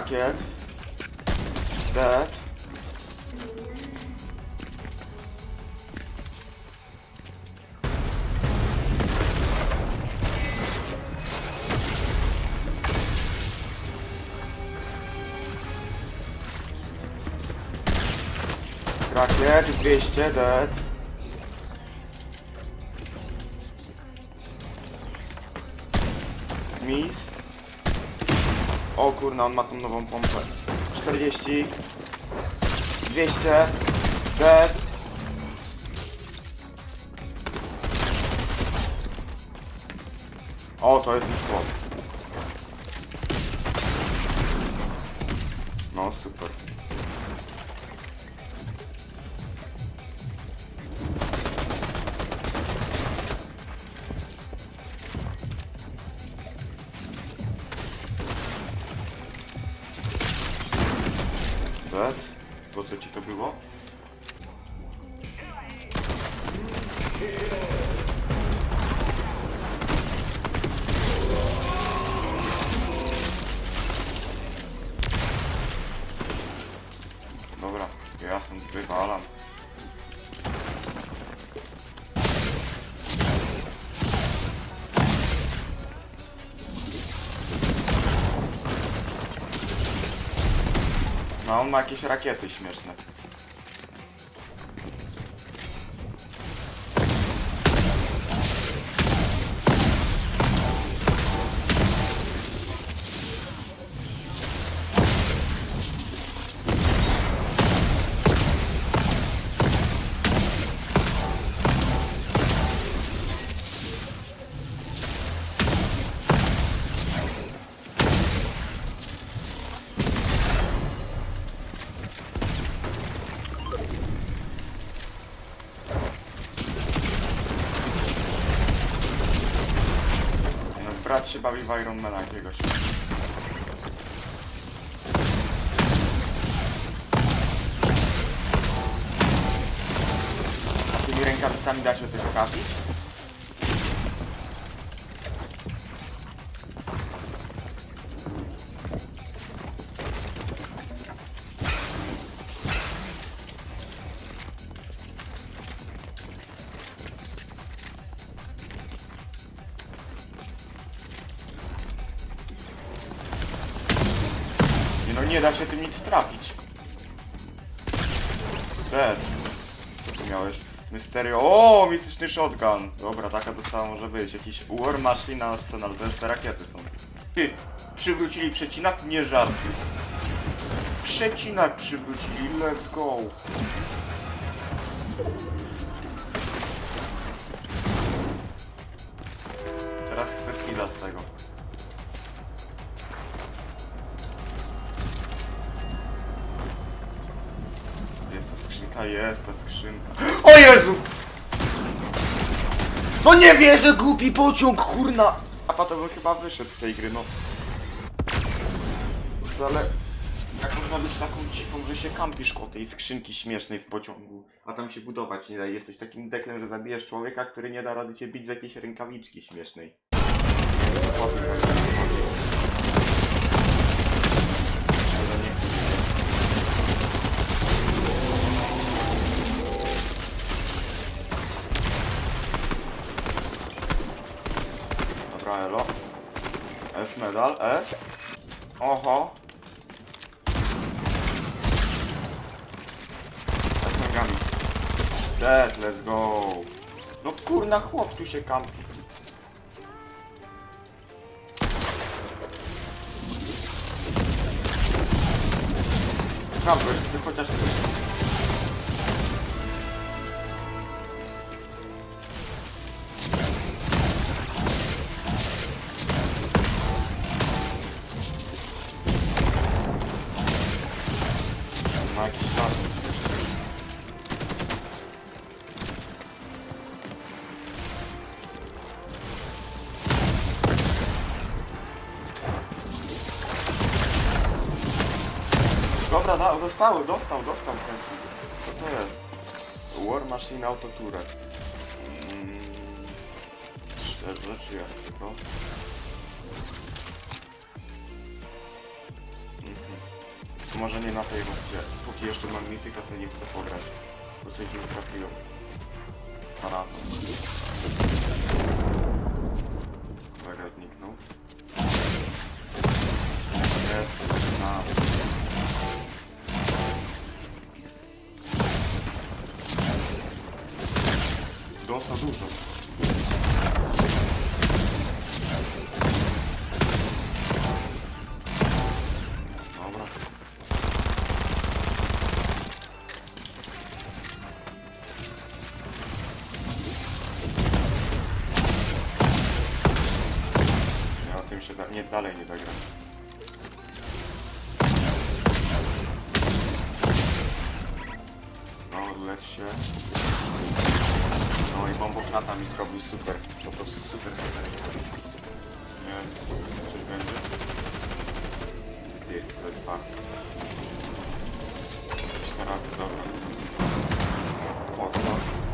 Rakiet. Dead. Rakiet 200, dead. Miss. O kurna, on ma tą nową pompę. 40. 200. Dead. O, to jest już chłop. Po No on ma jakieś rakiety śmieszne. Brat się bawi w Ironmana jakiegoś. Tymi rękawicami da się coś okazić? Nie da się tym nic trafić. Dead. Co tu miałeś? Mysterio. O, mityczny shotgun. Dobra, taka dostała może być. Jakiś War Machine Arsenal. To jest te rakiety są. Ty, przywrócili przecinak? Nie żartuj. Przecinak przywrócili. Let's go. Teraz chcę chwila z tego. Skrzynka, jest ta skrzynka. O Jezu! No nie wierzę, głupi pociąg, kurna! A to bym chyba wyszedł z tej gry, no. Ale... Jak można być taką cichą, że się kampisz koło tej skrzynki śmiesznej w pociągu, a tam się budować nie da. Jesteś takim deklem, że zabijesz człowieka, który nie da rady cię bić z jakiejś rękawiczki śmiesznej. Chłopie, medal, S. Oho. S nogami. Dead, let's go. No kurna, chłop tu się kampi. Kamper, chociaż. Da, dostały, dostał, dostał w końcu. Co to jest? War Machine Auto Turret. Mm, szczerze, czy ja chcę to? Mhm. może nie na tej rundzie. Póki jeszcze mam mityka, to nie chcę pograć. Bo coś mi trafiło. Para. Kolega zniknął. Jest. Na. Dalej nie zagram. No, leć się. No i bombokrata mi zrobił super. Po prostu super. Nie wiem, coś będzie. Ty, to jest fakt. Jakiś charakter, dobra. Po co?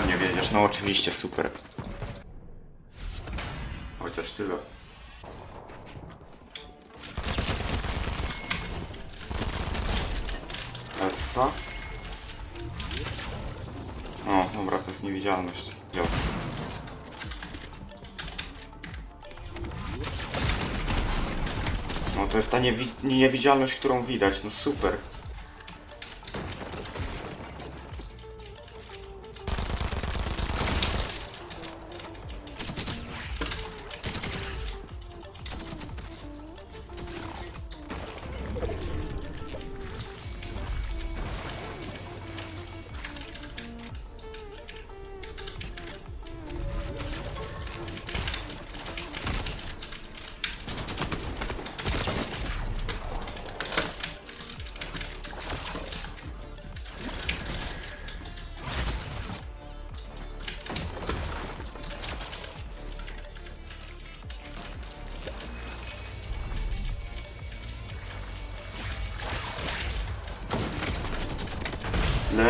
We mnie wiedziesz, no oczywiście, super. Chociaż tyle. Essa. O, dobra, to jest niewidzialność. No to jest ta niewi niewidzialność, którą widać, no super.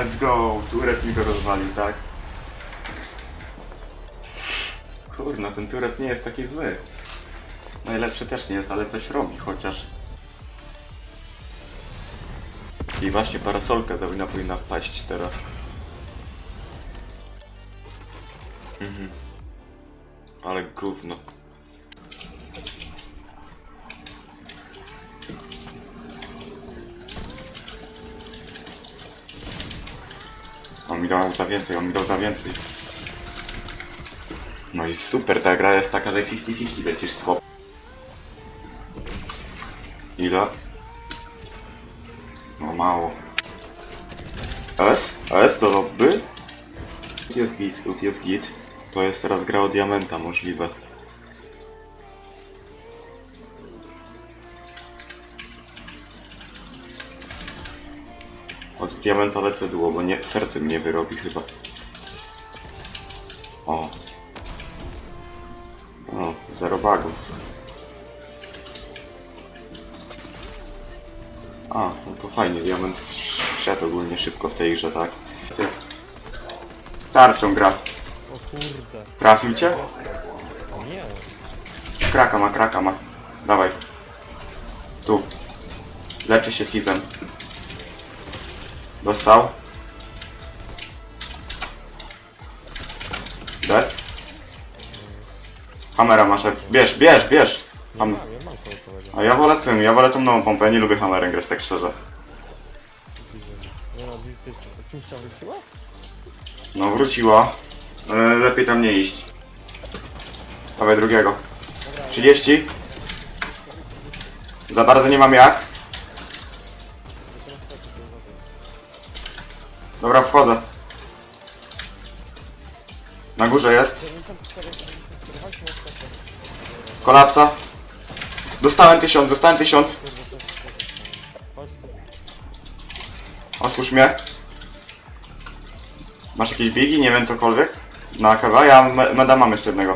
Let's go! Turet mi go rozwalił, tak? Kurna, ten turet nie jest taki zły. Najlepszy też nie jest, ale coś robi chociaż. I właśnie parasolka zawina powinna wpaść teraz. Mhm. Ale gówno. Mi dał za więcej, on mi dał za więcej. No i super, ta gra jest taka, że 50-50 lecisz z chłop. Ile? No mało. S? S do lobby? Lód jest git, jest git. To jest teraz gra o diamenta możliwe. Lecę długo, bo nie, serce mnie wyrobi chyba. O. O, zero bugów. A, no to fajnie, diament wszedł ogólnie szybko w tej grze, tak? Tarczą gra. O kurde. Trafił cię? Nie. Kraka ma, kraka ma. Dawaj. Tu. Leczy się Fizem. Dostał. Dead. Hamera masz. jak- Bierz, bierz, bierz. Ham... Mam, ja mam. A ja wolę tym, ja wolę tą nową pompę, ja nie lubię hamerem grać, tak szczerze. Nie no, ty czymś tam wróciła? No wróciła. E, lepiej tam nie iść. Dawaj drugiego. 30. Za bardzo nie mam jak. Dobra, wchodzę. Na górze jest. 94, 94, chodź mu odskoczę. Kolapsa. Dostałem tysiąc, dostałem tysiąc. Chodź. Otwórz mnie. Masz jakieś bigi? Nie wiem, cokolwiek? Na kawa? Ja me- meda mam jeszcze jednego.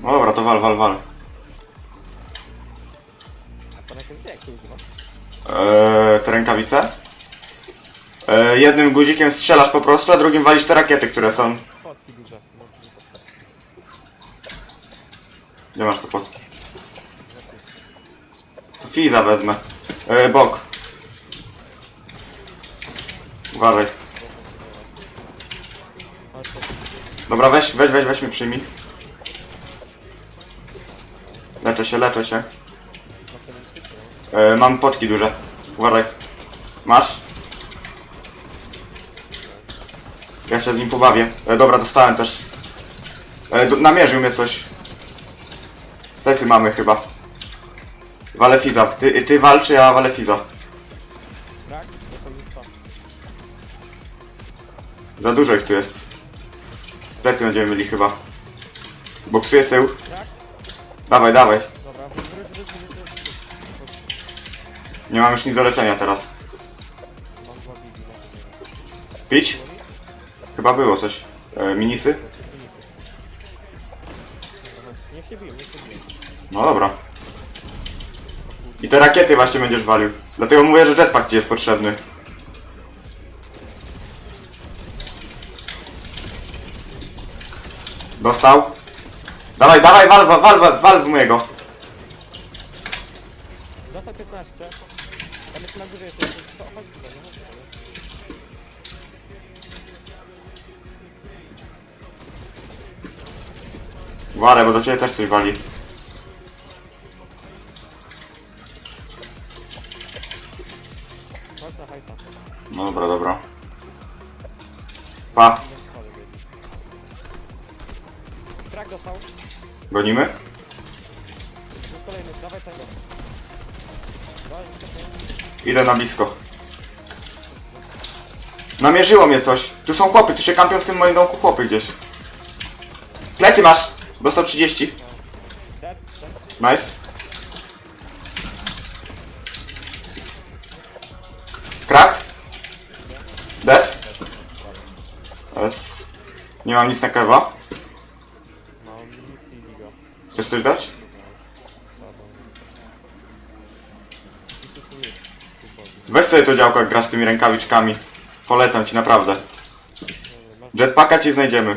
No dobra, to wal, wal, wal. To? Eee, te rękawice. Eee, jednym guzikiem strzelasz po prostu, a drugim walisz te rakiety, które są. Fotki duże. Gdzie masz te potki? To Fiza wezmę. Eee, bok. Uważaj. Dobra, weź, weź, weź, weź mnie przyjmij. Leczę się, leczę się. Na tym szczycie, no. E, mam potki duże. Uważaj. Masz? Ja się z nim pobawię. E, dobra, dostałem też. E, do, namierzył mnie coś. Tesy mamy chyba. Wale Fiza. Ty, ty walczy, ja walę Fiza. Brak? To są już to. Za dużo ich tu jest. Plecy będziemy mieli chyba. Boksuję tył. Dawaj, dawaj. Nie mam już nic do leczenia teraz. Pić? Chyba było coś. E, minisy? No dobra. I te rakiety właśnie będziesz walił. Dlatego mówię, że jetpack ci jest potrzebny. Dostał. Dawaj, dawaj, wal, wal, wal, wal w mojego. Warę, bo do ciebie też coś wali. No dobra, dobra. Pa, dostał. gonimy? Idę na blisko. Namierzyło mnie coś. Tu są chłopy, tu się kampią w tym moim domku chłopy gdzieś. Plecy masz! Dostał 30. Dead, dead. Nice. Krak? Dead? Yes. Nie mam nic na kewa. Chcesz coś dać? Weź sobie to działko, jak grasz tymi rękawiczkami. Polecam ci naprawdę. Jetpacka ci znajdziemy.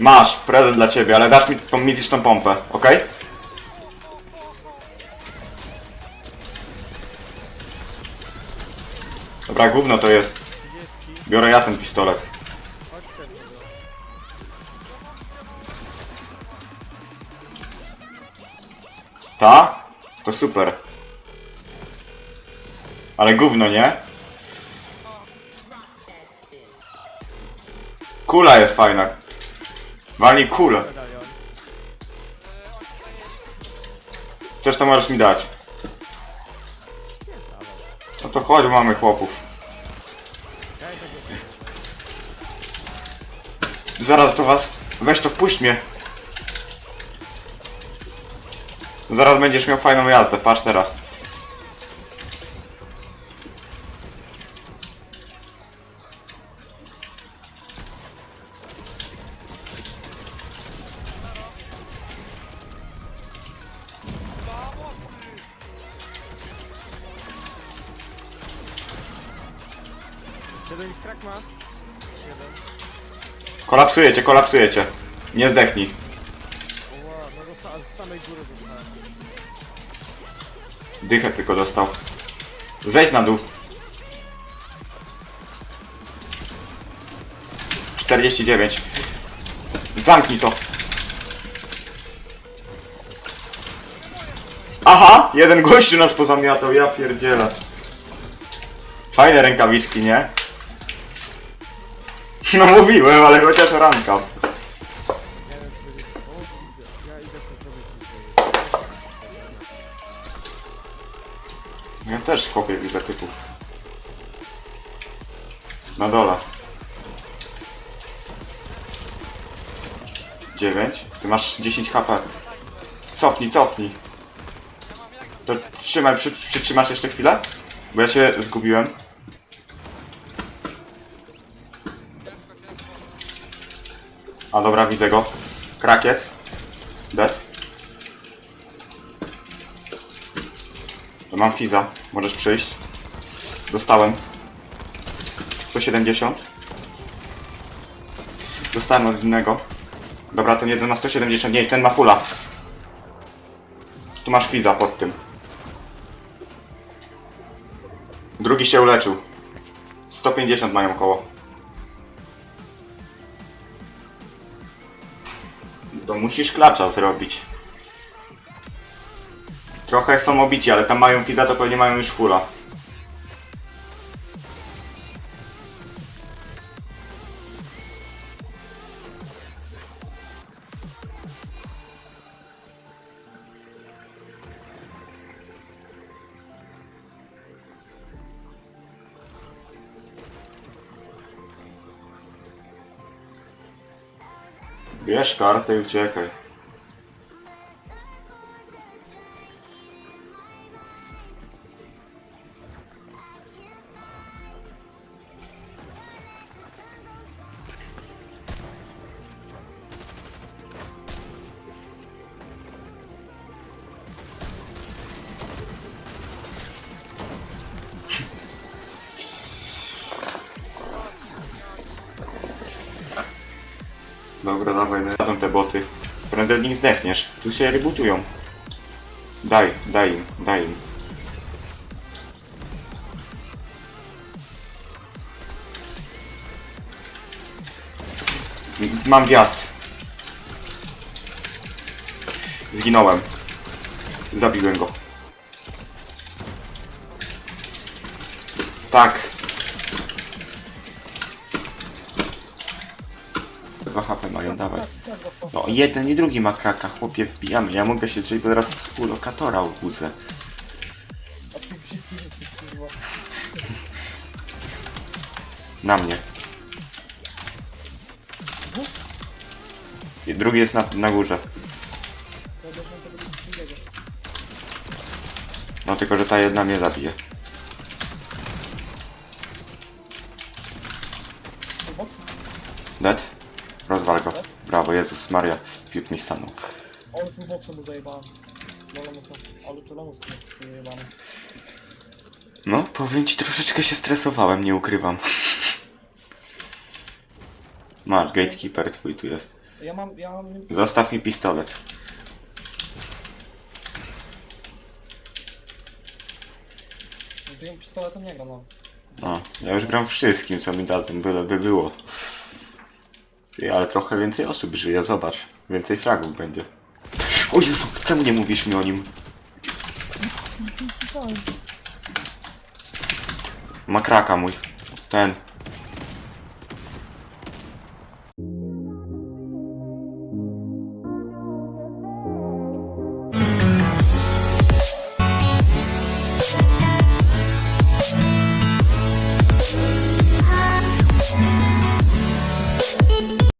Masz prezent dla ciebie, ale dasz mi tą mityczną pompę, ok? Dobra, gówno to jest. Biorę ja ten pistolet. Ta? To super. Ale gówno, nie? Kula jest fajna. Walnij kulę. Chcesz to możesz mi dać. No to chodź, mamy chłopów. Zaraz to was... Weź to wpuść mnie. Zaraz będziesz miał fajną jazdę, patrz teraz. Kolapsujecie, kolapsujecie. Nie zdechnij. Dychę tylko dostał. Zejdź na dół. 49. Zamknij to. Aha! Jeden gościu nas pozamiatał, ja pierdzielę. Fajne rękawiczki, nie? No mówiłem, ale chociaż ranka. Ja też chłopie widzę typów. Na dole. 9. Ty masz 10 HP. Cofnij, cofnij. To trzymaj, przy, przytrzymasz jeszcze chwilę? Bo ja się zgubiłem. A dobra, widzę go. Krakiet. Dead. Mam Fiza. Możesz przyjść. Dostałem. 170. Dostałem od innego. Dobra, ten jeden ma 170. Nie, ten ma fulla. Tu masz Fiza pod tym. Drugi się uleczył. 150 mają koło. To musisz klacza zrobić. Trochę są obici, ale tam mają Fiza, to pewnie mają już fulla. Bierz kartę i uciekaj. Nich zdechniesz. Tu się rebootują. Daj, daj im, daj im. Mam wjazd. Zginąłem. Zabiłem go. Tak. Dwa HP mają, dawaj. No, jeden i drugi ma kraka, chłopie, wbijamy. Ja mogę się drzeć, bo teraz współlokatora obudzę. Na mnie. I drugi jest na, na górze. No tylko, że ta jedna mnie zabije. Dead? Rozwal go. Brawo, Jezus Maria. Fiut mi stanął. Ale full boxa mu zajebałem. Ale to lamus nie zajebany. No, powiem ci, troszeczkę się stresowałem, nie ukrywam. Masz, gatekeeper twój tu jest. Ja mam, ja mam... Zostaw mi pistolet. Tym pistoletem nie gram, no. No, ja już gram wszystkim, co mi dadzą, byleby było. Ty, ale trochę więcej osób żyje, zobacz. Więcej fragów będzie. O Jezu, czemu nie mówisz mi o nim? Ma kraka mój. Ten.